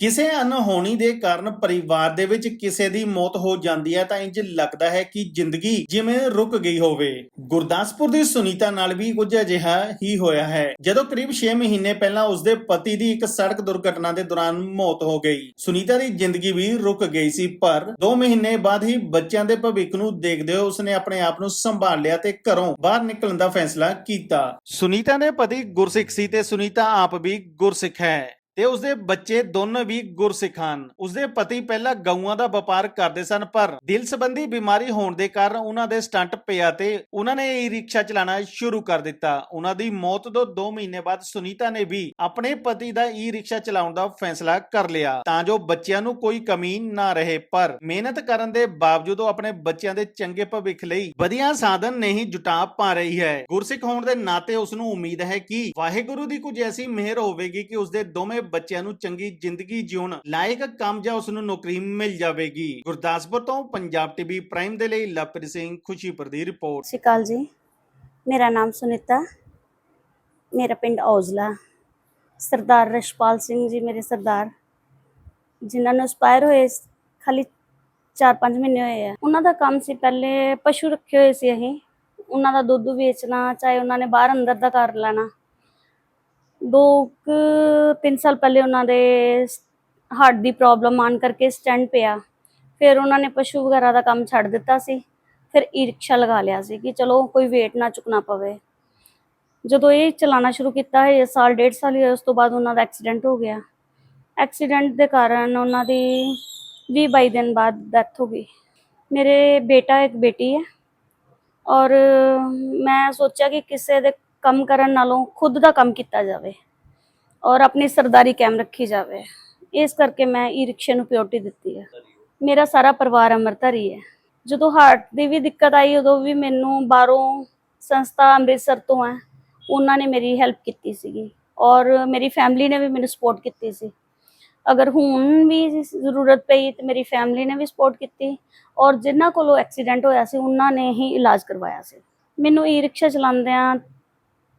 ਕਿਸੇ ਅਨਹੋਣੀ ਦੇ ਕਾਰਨ ਪਰਿਵਾਰ ਦੇ ਵਿੱਚ ਕਿਸੇ ਦੀ ਮੌਤ ਹੋ ਜਾਂਦੀ ਹੈ ਤਾਂ ਇੰਜ ਲੱਗਦਾ ਹੈ ਕਿ ਜ਼ਿੰਦਗੀ ਜਿਵੇਂ ਰੁਕ ਗਈ ਹੋਵੇ। ਗੁਰਦਾਸਪੁਰ ਦੀ ਸੁਨੀਤਾ ਨਾਲ ਵੀ ਕੁਝ ਅਜਿਹਾ ਹੀ ਹੋਇਆ ਹੈ। ਜਦੋਂ ਕਰੀਬ 6 ਮਹੀਨੇ ਪਹਿਲਾਂ ਉਸਦੇ ਪਤੀ ਦੀ ਇੱਕ ਸੜਕ ਦੁਰਘਟਨਾ ਦੇ ਦੌਰਾਨ ਮੌਤ ਹੋ ਗਈ। ਸੁਨੀਤਾ ਦੀ ਜ਼ਿੰਦਗੀ ਵੀ ਰੁਕ ਗਈ ਸੀ, ਪਰ 2 ਮਹੀਨੇ ਬਾਅਦ ਹੀ ਬੱਚਿਆਂ ਦੇ ਭਵਿੱਖ ਨੂੰ ਦੇਖਦੇ ਹੋਏ ਉਸਨੇ ਆਪਣੇ ਆਪ ਨੂੰ ਸੰਭਾਲ ਲਿਆ ਤੇ ਘਰੋਂ ਬਾਹਰ ਨਿਕਲਣ ਦਾ ਫੈਸਲਾ ਕੀਤਾ। ਸੁਨੀਤਾ ਦੇ ਪਤੀ ਗੁਰਸਿੱਖ ਸੀ ਤੇ ਸੁਨੀਤਾ ਆਪ ਵੀ ਗੁਰਸਿੱਖ ਹੈ। ਤੇ ਉਸਦੇ ਬੱਚੇ ਦੋਨੋਂ ਵੀ ਗੁਰਸਿੱਖ ਹਨ। ਉਸਦੇ ਪਤੀ ਪਹਿਲਾਂ ਗਊਆਂ ਦਾ ਵਪਾਰ ਕਰਦੇ ਸਨ, ਪਰ ਦਿਲ ਸੰਬੰਧੀ ਬਿਮਾਰੀ ਹੋਣ ਦੇ ਕਾਰਨ ਉਹਨਾਂ ਦੇ ਸਟੰਟ ਪਿਆ ਤੇ ਉਹਨਾਂ ਨੇ ਇਹ ਰਿਕਸ਼ਾ ਚਲਾਉਣਾ ਸ਼ੁਰੂ ਕਰ ਦਿੱਤਾ। ਉਹਨਾਂ ਦੀ ਮੌਤ ਤੋਂ 2 ਮਹੀਨੇ ਬਾਅਦ ਸੁਨੀਤਾ ਨੇ ਵੀ ਆਪਣੇ ਪਤੀ ਦਾ ਈ ਰਿਕਸ਼ਾ ਚਲਾਉਣ ਦਾ ਫੈਸਲਾ ਕਰ ਲਿਆ। ਤਾਂ ਜੋ ਬੱਚਿਆਂ ਨੂੰ ਕੋਈ ਕਮੀ ਨਾ ਰਹੇ, ਪਰ ਮਿਹਨਤ ਕਰਨ ਦੇ ਬਾਵਜੂਦ ਉਹ ਆਪਣੇ ਬੱਚਿਆਂ ਦੇ ਚੰਗੇ ਭਵਿੱਖ ਲਈ ਵਧੀਆ ਸਾਧਨ ਨਹੀਂ ਜੁਟਾ ਪਾ ਰਹੀ ਹੈ। ਗੁਰਸਿੱਖ ਹੋਣ ਦੇ ਨਾਤੇ ਉਸ ਨੂੰ ਉਮੀਦ ਹੈ ਕਿ ਵਾਹਿਗੁਰੂ ਦੀ ਕੁਝ ਐਸੀ ਮਿਹਰ ਹੋਵੇਗੀ ਕਿ ਉਸਦੇ ਦੋਵੇਂ ਬੱਚਿਆਂ ਨੂੰ ਚੰਗੀ ਜ਼ਿੰਦਗੀ ਜਿਉਣ ਲਾਇਕ ਕੰਮ ਜਾਂ ਉਸ ਨੂੰ ਨੌਕਰੀ ਮਿਲ ਜਾਵੇਗੀ। ਗੁਰਦਾਸਪੁਰ ਤੋਂ ਪੰਜਾਬ ਟੀਵੀ ਪ੍ਰਾਈਮ ਦੇ ਲਈ ਲਵਪ੍ਰੀਤ ਸਿੰਘ ਖੁਸ਼ੀਪੁਰ ਦੀ ਰਿਪੋਰਟ। ਸਤਿ ਜੀ। ਮੇਰਾ ਨਾਮ ਸੁਨੀਤਾ। ਮੇਰਾ ਪਿੰਡ ਔਜਲਾ। ਸਰਦਾਰ ਰਸ਼ਪਾਲ ਸਿੰਘ ਜੀ ਮੇਰੇ ਸਰਦਾਰ। ਜਿਨ੍ਹਾਂ ਨੂੰ ਐਕਸਪਾਇਰ ਹੋਏ ਖਾਲੀ 4-5 ਮਹੀਨੇ ਹੋਏ ਆ। ਉਹਨਾਂ ਦਾ ਕੰਮ ਸੀ ਪਹਿਲੇ ਪਸ਼ੂ ਰੱਖੇ ਹੋਏ ਸੀ ਅਸੀਂ। ਉਹਨਾਂ ਦਾ ਦੁੱਧ ਵੇਚਣਾ, ਚਾਹੇ ਉਹਨਾਂ ਨੇ ਬਾਹਰ ਅੰਦਰ ਦਾ ਕਰ ਲੈਣਾ। ਦੋ ਕੁ ਤਿੰਨ ਸਾਲ ਪਹਿਲੇ ਉਹਨਾਂ ਦੇ ਹਾਰਟ ਦੀ ਪ੍ਰੋਬਲਮ ਆਣ ਕਰਕੇ ਸਟੈਂਡ ਪਿਆ। ਫਿਰ ਉਹਨਾਂ ਨੇ ਪਸ਼ੂ ਵਗੈਰਾ ਦਾ ਕੰਮ ਛੱਡ ਦਿੱਤਾ ਸੀ। ਫਿਰ ਈ ਰਿਕਸ਼ਾ ਲਗਾ ਲਿਆ ਸੀ ਕਿ ਚਲੋ ਕੋਈ weight ਨਾ ਚੁੱਕਣਾ ਪਵੇ। ਜਦੋਂ ਇਹ ਚਲਾਉਣਾ ਸ਼ੁਰੂ ਕੀਤਾ ਹੈ ਸਾਲ ਡੇਢ ਸਾਲ ਹੀ ਹੋਇਆ, ਉਸ ਤੋਂ ਬਾਅਦ ਉਹਨਾਂ ਦਾ ਐਕਸੀਡੈਂਟ ਹੋ ਗਿਆ। ਐਕਸੀਡੈਂਟ ਦੇ ਕਾਰਨ ਉਹਨਾਂ ਦੀ 20 22 ਦਿਨ ਬਾਅਦ ਡੈਥ ਹੋ ਗਈ। ਮੇਰੇ ਬੇਟਾ ਇੱਕ ਬੇਟੀ ਹੈ ਔਰ ਮੈਂ ਸੋਚਿਆ ਕਿ ਕਿਸੇ ਦੇ ਕੰਮ ਕਰਨ ਨਾਲੋਂ ਖੁਦ ਦਾ ਕੰਮ ਕੀਤਾ ਜਾਵੇ ਔਰ ਆਪਣੀ ਸਰਦਾਰੀ ਕਾਇਮ ਰੱਖੀ ਜਾਵੇ। ਇਸ ਕਰਕੇ ਮੈਂ ਈ ਰਿਕਸ਼ੇ ਨੂੰ ਪਿਓਰਟੀ ਦਿੱਤੀ ਹੈ। ਮੇਰਾ ਸਾਰਾ ਪਰਿਵਾਰ ਅੰਮ੍ਰਿਤਧਾਰੀ ਹੈ। ਜਦੋਂ ਹਾਰਟ ਦੀ ਵੀ ਦਿੱਕਤ ਆਈ, ਉਦੋਂ ਵੀ ਮੈਨੂੰ ਬਾਹਰੋਂ ਸੰਸਥਾ ਅੰਮ੍ਰਿਤਸਰ ਤੋਂ ਹੈ, ਉਹਨਾਂ ਨੇ ਮੇਰੀ ਹੈਲਪ ਕੀਤੀ ਸੀਗੀ ਔਰ ਮੇਰੀ ਫੈਮਿਲੀ ਨੇ ਵੀ ਮੈਨੂੰ ਸਪੋਰਟ ਕੀਤੀ ਸੀ। ਅਗਰ ਹੁਣ ਵੀ ਜ਼ਰੂਰਤ ਪਈ ਤੇ ਮੇਰੀ ਫੈਮਿਲੀ ਨੇ ਵੀ ਸਪੋਰਟ ਕੀਤੀ ਔਰ ਜਿਨ੍ਹਾਂ ਕੋਲੋਂ ਐਕਸੀਡੈਂਟ ਹੋਇਆ ਸੀ, ਉਹਨਾਂ ਨੇ ਹੀ ਇਲਾਜ ਕਰਵਾਇਆ ਸੀ। ਮੈਨੂੰ ਈ ਰਿਕਸ਼ਾ ਚਲਾਉਂਦਿਆਂ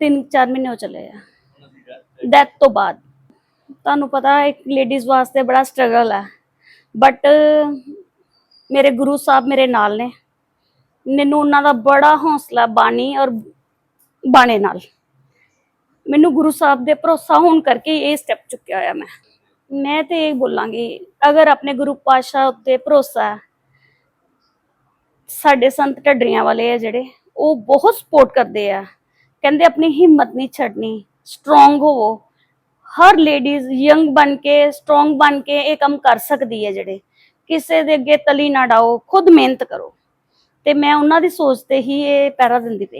3-4 ਮਹੀਨੇ ਹੋ ਚੱਲੇ ਆ। ਡੈਥ ਤੋਂ ਬਾਅਦ। ਤੁਹਾਨੂੰ ਪਤਾ ਹੈ, ਇੱਕ ਲੇਡੀਜ਼ ਵਾਸਤੇ ਬੜਾ ਸਟਰਗਲ ਹੈ। ਬਟ ਮੇਰੇ ਗੁਰੂ ਸਾਹਿਬ ਮੇਰੇ ਨਾਲ ਨੇ। ਮੈਨੂੰ ਉਹਨਾਂ ਦਾ ਬੜਾ ਹੌਸਲਾ ਬਾਣੀ ਔਰ ਬਾਣੇ ਨਾਲ। ਮੈਨੂੰ ਗੁਰੂ ਸਾਹਿਬ ਦੇ ਭਰੋਸਾ ਹੋਣ ਕਰਕੇ ਇਹ ਸਟੈਪ ਚੁੱਕਿਆ ਹੋਇਆ ਮੈਂ। ਮੈਂ ਤੇ ਇਹ ਬੋਲਾਂਗੀ ਅਗਰ ਆਪਣੇ ਗੁਰੂ ਪਾਤਸ਼ਾਹ ਉੱਤੇ ਭਰੋਸਾ ਹੈ ਸਾਡੇ ਸੰਤ ਢੱਡਰੀਆਂ ਵਾਲੇ ਆ ਜਿਹੜੇ ਉਹ ਬਹੁਤ ਸਪੋਰਟ ਕਰਦੇ ਆ। ਕਹਿੰਦੇ ਆਪਣੀ ਹਿੰਮਤ ਨਹੀਂ ਛੱਡਣੀ ਸਟਰੋਂਗ ਹੋਵੋ। ਹਰ ਲੇਡੀਜ਼ ਯੰਗ ਬਣ ਕੇ ਸਟਰੋਂਗ ਬਣ ਕੇ ਇਹ ਕੰਮ ਕਰ ਸਕਦੀ ਹੈ ਜਿਹੜੇ। ਕਿਸੇ ਦੇ ਅੱਗੇ ਤਲੀ ਨਾ ਡਾਓ, ਖੁਦ ਮਿਹਨਤ ਕਰੋ। ਤੇ ਮੈਂ ਉਹਨਾਂ ਦੀ ਸੋਚ ਤੇ ਹੀ ਇਹ ਪੈਰਾ ਦਿੰਦੀ ਪਈ।